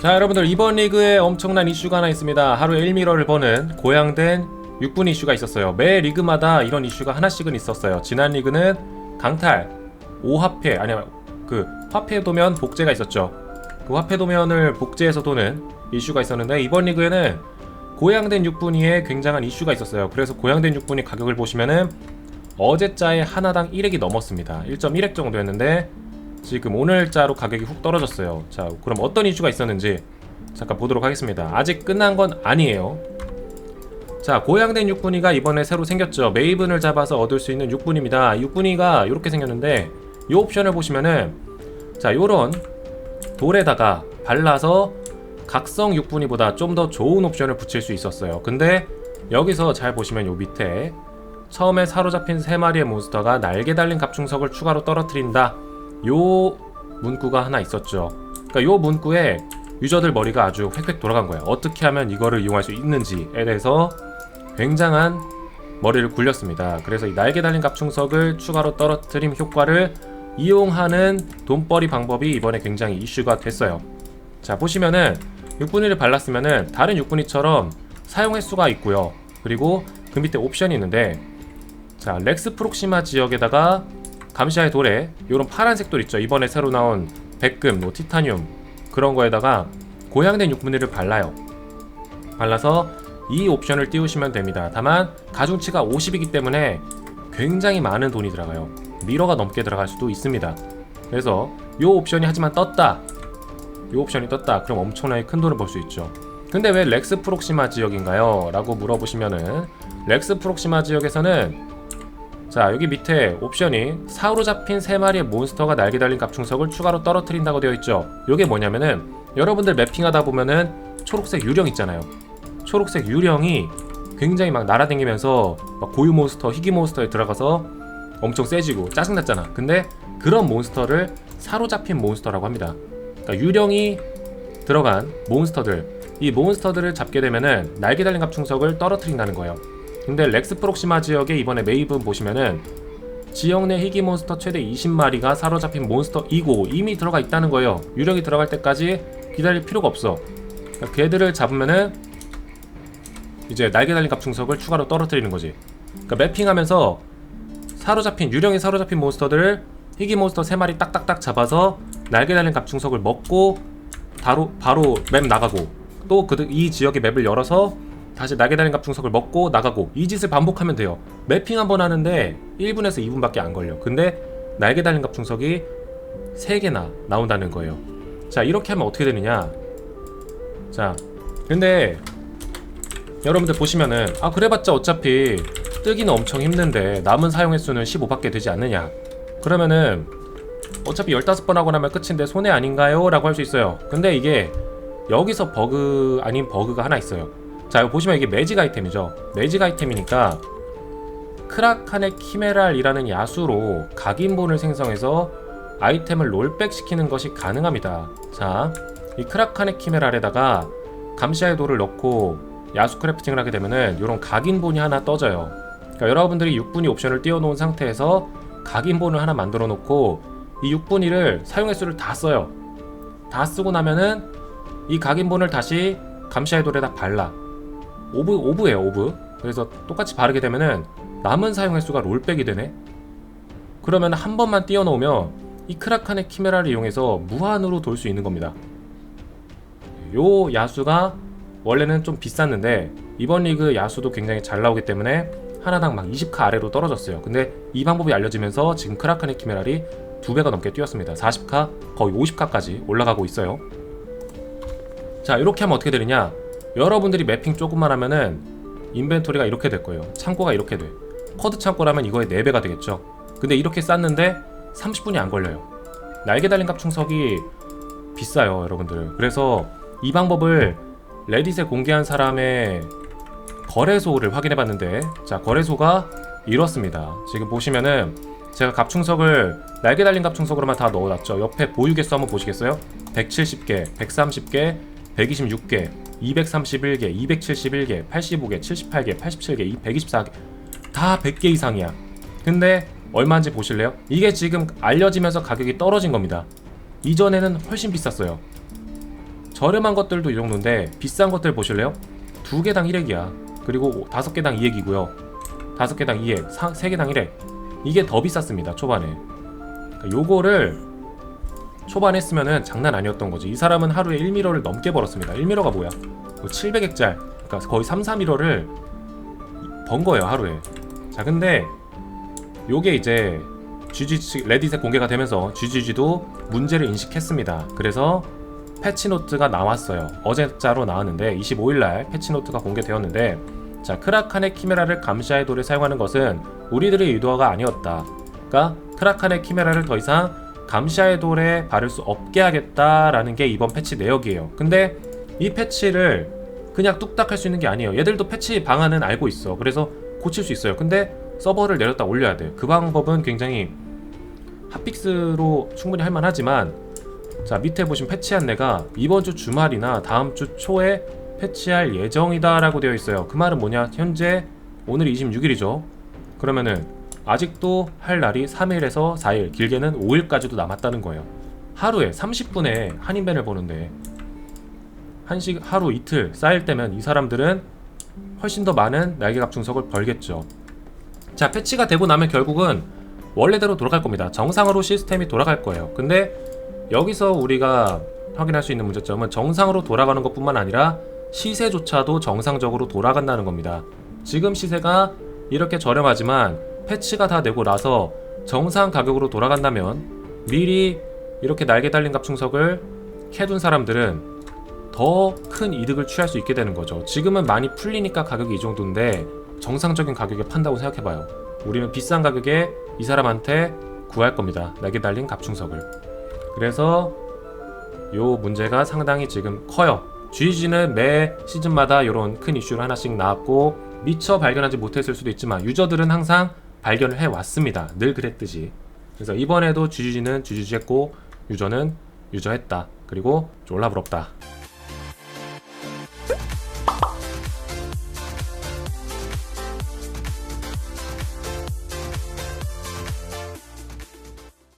자 여러분들 이번 리그에 엄청난 이슈가 하나 있습니다. 하루에 1미러를 버는 고양된 6분 이슈가 있었어요. 매 리그마다 이런 이슈가 하나씩은 있었어요. 지난 리그는 강탈 5화폐 아니 그 화폐 도면 복제가 있었죠. 그 화폐 도면을 복제해서 도는 이슈가 있었는데 이번 리그에는 고양된 6분이에 굉장한 이슈가 있었어요. 그래서 고양된 6분이 가격을 보시면은 어제자에 하나당 1액이 넘었습니다. 1.1액 정도였는데 지금 오늘자로 가격이 훅 떨어졌어요. 자, 그럼 어떤 이슈가 있었는지 잠깐 보도록 하겠습니다. 아직 끝난 건 아니에요. 자, 고양된 육분이가 이번에 새로 생겼죠. 메이븐을 잡아서 얻을 수 있는 육분입니다. 육분이가 이렇게 생겼는데 이 옵션을 보시면은 자, 요런 돌에다가 발라서 각성 육분이보다 좀 더 좋은 옵션을 붙일 수 있었어요. 근데 여기서 잘 보시면 요 밑에 처음에 사로잡힌 세 마리의 몬스터가 날개 달린 갑충석을 추가로 떨어뜨린다. 요 문구가 하나 있었죠. 그러니까 요 문구에 유저들 머리가 아주 획획 돌아간 거예요. 어떻게 하면 이거를 이용할 수 있는지에 대해서 굉장한 머리를 굴렸습니다. 그래서 이 날개 달린 갑충석을 추가로 떨어뜨림 효과를 이용하는 돈벌이 방법이 이번에 굉장히 이슈가 됐어요. 자 보시면은 6분위를 발랐으면은 다른 6분위처럼 사용 횟수가 있고요. 그리고 그 밑에 옵션이 있는데 자 렉스 프록시마 지역에다가 감시아의 돌에 이런 파란색 돌 있죠. 이번에 새로 나온 백금, 뭐 티타늄 그런 거에다가 고양된 6분위를 발라요. 발라서 이 옵션을 띄우시면 됩니다. 다만 가중치가 50이기 때문에 굉장히 많은 돈이 들어가요. 미러가 넘게 들어갈 수도 있습니다. 그래서 이 옵션이 하지만 떴다. 이 옵션이 떴다. 그럼 엄청나게 큰 돈을 벌 수 있죠. 근데 왜 렉스 프록시마 지역인가요? 라고 물어보시면은 렉스 프록시마 지역에서는 자 여기 밑에 옵션이 사로잡힌 세 마리의 몬스터가 날개 달린 갑충석을 추가로 떨어뜨린다고 되어 있죠. 이게 뭐냐면은 여러분들 맵핑하다 보면은 초록색 유령 있잖아요. 초록색 유령이 굉장히 막 날아다니면서 막 고유 몬스터, 희귀 몬스터에 들어가서 엄청 세지고 짜증났잖아. 근데 그런 몬스터를 사로잡힌 몬스터라고 합니다. 그러니까 유령이 들어간 몬스터들, 이 몬스터들을 잡게 되면은 날개 달린 갑충석을 떨어뜨린다는 거예요. 근데 렉스 프록시마 지역에 이번에 메이븐 보시면은 지역 내 희귀 몬스터 최대 20마리가 사로잡힌 몬스터이고 이미 들어가 있다는 거예요. 유령이 들어갈 때까지 기다릴 필요가 없어. 그러니까 걔들을 잡으면은 이제 날개 달린 갑충석을 추가로 떨어뜨리는 거지. 그러니까 매핑하면서 사로잡힌 유령이 사로잡힌 몬스터들을 희귀 몬스터 3마리 딱딱딱 잡아서 날개 달린 갑충석을 먹고 바로 바로 맵 나가고 또 그 이 지역의 맵을 열어서 다시 날개 달린 갑충석을 먹고 나가고 이 짓을 반복하면 돼요. 매핑 한번 하는데 1분에서 2분밖에 안 걸려. 근데 날개 달린 갑충석이 3개나 나온다는 거예요. 자, 이렇게 하면 어떻게 되느냐? 자, 근데 여러분들 보시면은 아 그래봤자 어차피 뜨기는 엄청 힘든데 남은 사용 횟수는 15밖에 되지 않느냐? 그러면은 어차피 15번 하고 나면 끝인데 손해 아닌가요? 라고 할 수 있어요. 근데 이게 여기서 버그 아닌 버그가 하나 있어요. 자, 이거 보시면 이게 매직 아이템이죠. 매직 아이템이니까 크라칸의 키메랄이라는 야수로 각인본을 생성해서 아이템을 롤백 시키는 것이 가능합니다. 자, 이 크라칸의 키메랄에다가 감시아의 돌을 넣고 야수 크래프팅을 하게 되면은 이런 각인본이 하나 떠져요. 그러니까 여러분들이 6분위 옵션을 띄워놓은 상태에서 각인본을 하나 만들어 놓고 이 6분위를 사용 횟수를 다 써요. 다 쓰고 나면은 이 각인본을 다시 감시아의 돌에다 발라. 오브 오브예요 오브. 그래서 똑같이 바르게 되면은 남은 사용 횟수가 롤백이 되네. 그러면 한 번만 띄워놓으면 이 크라칸의 키메라를 이용해서 무한으로 돌 수 있는 겁니다. 요 야수가 원래는 좀 비쌌는데 이번 리그 야수도 굉장히 잘 나오기 때문에 하나당 막 20카 아래로 떨어졌어요. 근데 이 방법이 알려지면서 지금 크라칸의 키메랄이 두 배가 넘게 뛰었습니다. 40카 거의 50카까지 올라가고 있어요. 자 이렇게 하면 어떻게 되느냐? 여러분들이 매핑 조금만 하면은 인벤토리가 이렇게 될 거예요. 창고가 이렇게 돼. 쿼드 창고라면 이거의 4배가 되겠죠. 근데 이렇게 쌌는데 30분이 안 걸려요. 날개 달린 갑충석이 비싸요, 여러분들. 그래서 이 방법을 레딧에 공개한 사람의 거래소를 확인해 봤는데 자, 거래소가 이렇습니다. 지금 보시면은 제가 갑충석을 날개 달린 갑충석으로만 다 넣어놨죠. 옆에 보유 개수 한번 보시겠어요? 170개, 130개, 126개, 231개, 271개, 85개, 78개, 87개, 124개 다 100개 이상이야. 근데 얼마인지 보실래요? 이게 지금 알려지면서 가격이 떨어진 겁니다. 이전에는 훨씬 비쌌어요. 저렴한 것들도 이 정도인데 비싼 것들 보실래요? 두 개당 1액이야. 그리고 다섯 개당 2액이고요. 다섯 개당 2액, 사- 세 개당 1액. 이게 더 비쌌습니다. 초반에. 그러니까 요거를 초반에 했으면은 장난 아니었던 거지. 이 사람은 하루에 1미러를 넘게 벌었습니다. 1미러가 뭐야? 700액짤. 그러니까 거의 3, 4미러를 번 거예요, 하루에. 자, 근데 요게 이제 GG 레딧에 공개가 되면서 GGG도 문제를 인식했습니다. 그래서 패치노트가 나왔어요. 어제자로 나왔는데 25일날 패치노트가 공개되었는데 자 크라칸의 키메라를 감시할 돌에 사용하는 것은 우리들의 의도가 아니었다. 그러니까 크라칸의 키메라를 더 이상 감시할 돌에 바를 수 없게 하겠다라는 게 이번 패치 내역이에요. 근데 이 패치를 그냥 뚝딱 할 수 있는 게 아니에요. 얘들도 패치 방안은 알고 있어. 그래서 고칠 수 있어요. 근데 서버를 내렸다 올려야 돼. 그 방법은 굉장히 핫픽스로 충분히 할 만하지만 자 밑에 보신 패치 안내가 이번 주 주말이나 다음 주 초에 패치할 예정이다라고 되어 있어요. 그 말은 뭐냐? 현재 오늘이 26일이죠. 그러면은 아직도 할 날이 3일에서 4일, 길게는 5일까지도 남았다는 거예요. 하루에 30분에 한인벤을 보는데 한식 하루 이틀 쌓일 때면 이 사람들은 훨씬 더 많은 날개갑 중석을 벌겠죠. 자 패치가 되고 나면 결국은 원래대로 돌아갈 겁니다. 정상으로 시스템이 돌아갈 거예요. 근데 여기서 우리가 확인할 수 있는 문제점은 정상으로 돌아가는 것뿐만 아니라 시세조차도 정상적으로 돌아간다는 겁니다. 지금 시세가 이렇게 저렴하지만 패치가 다 되고 나서 정상 가격으로 돌아간다면 미리 이렇게 날개 달린 갑충석을 캐둔 사람들은 더 큰 이득을 취할 수 있게 되는 거죠. 지금은 많이 풀리니까 가격이 이 정도인데 정상적인 가격에 판다고 생각해봐요. 우리는 비싼 가격에 이 사람한테 구할 겁니다. 날개 달린 갑충석을. 그래서 요 문제가 상당히 지금 커요. GG는 매 시즌마다 이런 큰 이슈를 하나씩 나왔고 미처 발견하지 못했을 수도 있지만 유저들은 항상 발견을 해 왔습니다. 늘 그랬듯이. 그래서 이번에도 GG는 GG 했고 유저는 유저 했다. 그리고 졸라 부럽다.